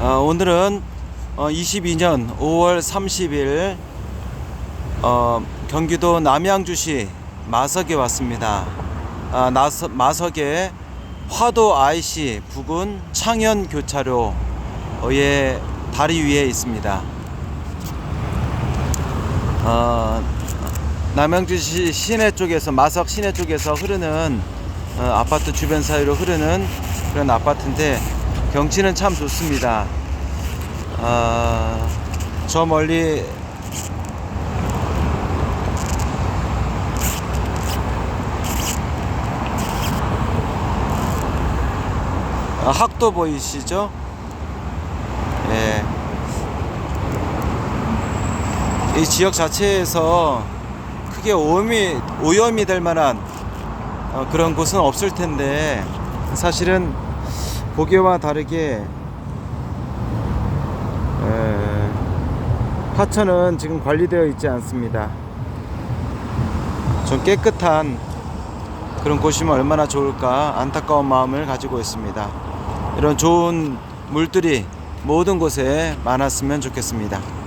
어, 오늘은 어, 22년 5월 30일 어, 경기도 남양주시 마석에 왔습니다. 아, 나서, 마석에 화도 IC 부근 창현 교차로의 다리 위에 있습니다. 어, 남양주시 시내 쪽에서 마석 시내 쪽에서 흐르는 어, 아파트 주변 사이로 흐르는 그런 아파트인데 경치는 참 좋습니다. 아, 저 멀리 아, 학도 보이시죠? 예. 이 지역 자체에서 크게 오염이 오염이 될 만한 어, 그런 곳은 없을 텐데 사실은 보기와 다르게 에, 하천은 지금 관리되어 있지 않습니다. 좀 깨끗한 그런 곳이면 얼마나 좋을까 안타까운 마음을 가지고 있습니다. 이런 좋은 물들이 모든 곳에 많았으면 좋겠습니다.